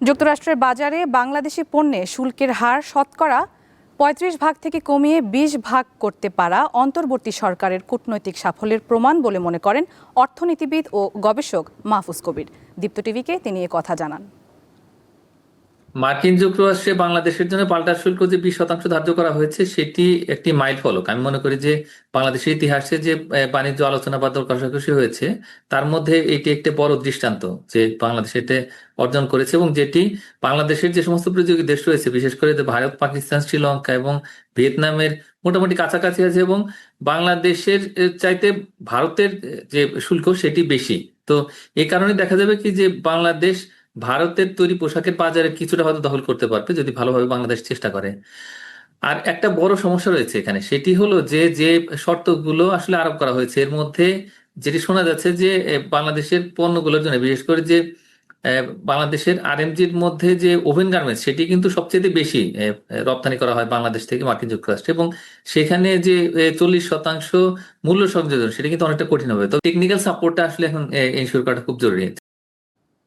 যুক্তরাষ্ট্রের বাজারে বাংলাদেশি পণ্যে শুল্কের হার শতকরা পঁয়ত্রিশ ভাগ থেকে কমিয়ে বিশ ভাগ করতে পারা অন্তর্বর্তী সরকারের কূটনৈতিক সাফল্যের প্রমাণ বলে মনে করেন অর্থনীতিবিদ ও গবেষক মাহফুজ কবির। দীপ্ত টিভিকে তিনি এ কথা জানান। মার্কিন যুক্তরাষ্ট্রে বাংলাদেশের জন্য পাল্টা শুল্ক যে বিশ শতাংশ ধার্য করা হয়েছে, সেটি একটি মাইল ফলক। আমি মনে করি যে বাংলাদেশের ইতিহাসে যে বাণিজ্য আলোচনা বা দর কষাকষি হয়েছে, তার মধ্যে এটি একটি বড় দৃষ্টান্ত যে বাংলাদেশ এটা অর্জন করেছে এবং যেটি বাংলাদেশের যে সমস্ত প্রতিযোগী দেশ রয়েছে, বিশেষ করে ভারত, পাকিস্তান, শ্রীলঙ্কা এবং ভিয়েতনামের মোটামুটি কাছাকাছি আছে এবং বাংলাদেশের চাইতে ভারতের যে শুল্ক সেটি বেশি। তো এই কারণে দেখা যাবে কি যে বাংলাদেশ ভারতের তৈরি পোশাকের বাজারে কিছুটা হয়তো দখল করতে পারবে যদি ভালোভাবে বাংলাদেশ চেষ্টা করে। আর একটা বড় সমস্যা রয়েছে এখানে, সেটি হলো যে যে শর্তগুলো আসলে আরোপ করা হয়েছে, এর মধ্যে যেটি শোনা যাচ্ছে যে বাংলাদেশের পণ্যগুলোর জন্য, বিশেষ করে যে বাংলাদেশের আরএমজির মধ্যে যে ওভেন গার্মেন্টস, সেটি কিন্তু সবচেয়ে বেশি রপ্তানি করা হয় বাংলাদেশ থেকে মার্কিন যুক্তরাষ্ট্রে এবং সেখানে যে চল্লিশ শতাংশ মূল্য সংযোজন, সেটা কিন্তু অনেকটা কঠিন হবে। তো টেকনিক্যাল সাপোর্টটা আসলে এখন এনশিওর করাটা খুব জরুরি।